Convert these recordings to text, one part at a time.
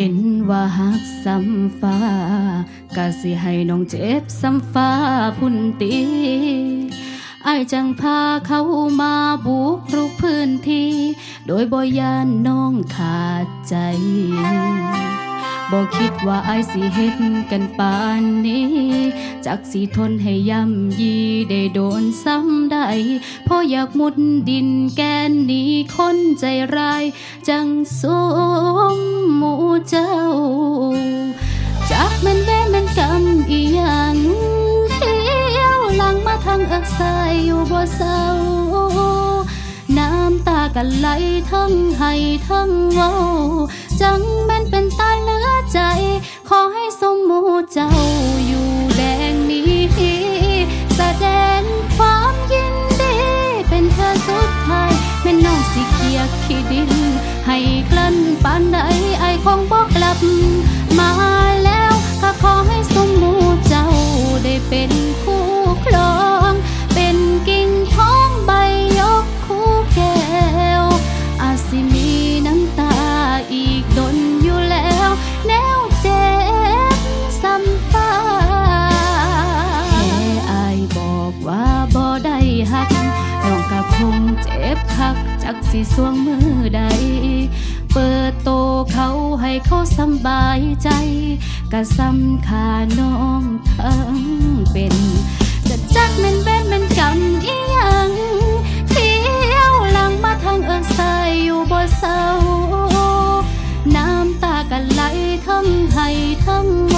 เห็นว่าหักซ้ำฟ้ากะสิให้น้องเจ็บซ้ำฟ้าพุ่นตีไอจังพาเขามาบุกรุกพื้นที่ โดยบ่ยานน้องขาดใจบอกคิดว่าไอสิเฮ็ดกันปานนี้ จักสิทนให้ย่ำยีได้โดนซ้ำได้พราะอยากมุดดินแกนนี้ คนใจร้ายจังสมหมู่เจ้าจักมันเว้มันกำอีหยังเที่ยวหลังมาทางอิกสายอยู่บ่เศร้าน้ำตากันไหลทั้งให้ทั้งเว้า จังแม่นเป็นตาเหลือใจ ขอให้สมหมูเจ้า เกียกขี้ดินให้ คักจักสิสวงมือใด เปิดโตเขาให้เขาสบายใจก็สำคาน้องทั้งเป็นจะจักแมันเว้นแมันกำอีหยังเที่ยวหลังมาทางเอินสายอยู่บ่เศร้าน้ำตากันไหลทั้งให้ทั้งมจัง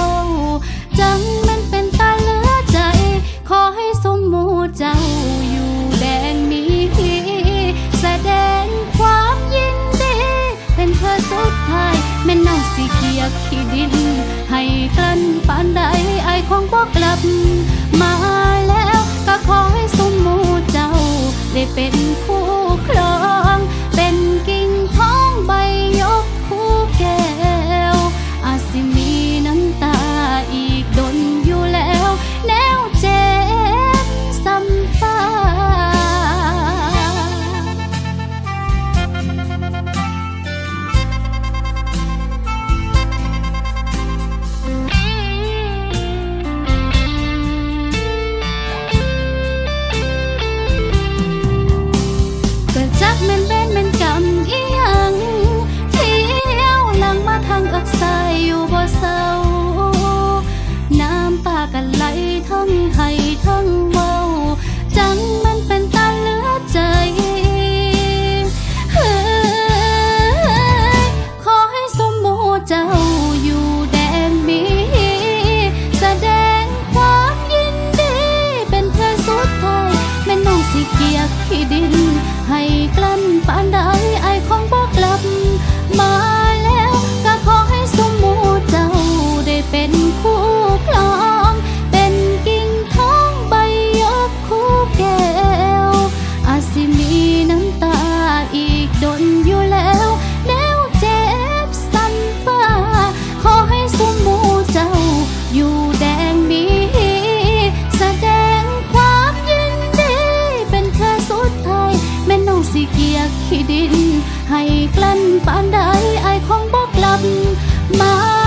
ให้กลั้นปานใดไอายคงบอกกลับ มาแล้วก็ขอให้สมมูเจ้า ได้เป็นคู่ เกียกขี้ดิน ให้กลั้นปานใด ดิน ให้กลั้นปานใดไอคงบอกกลับมา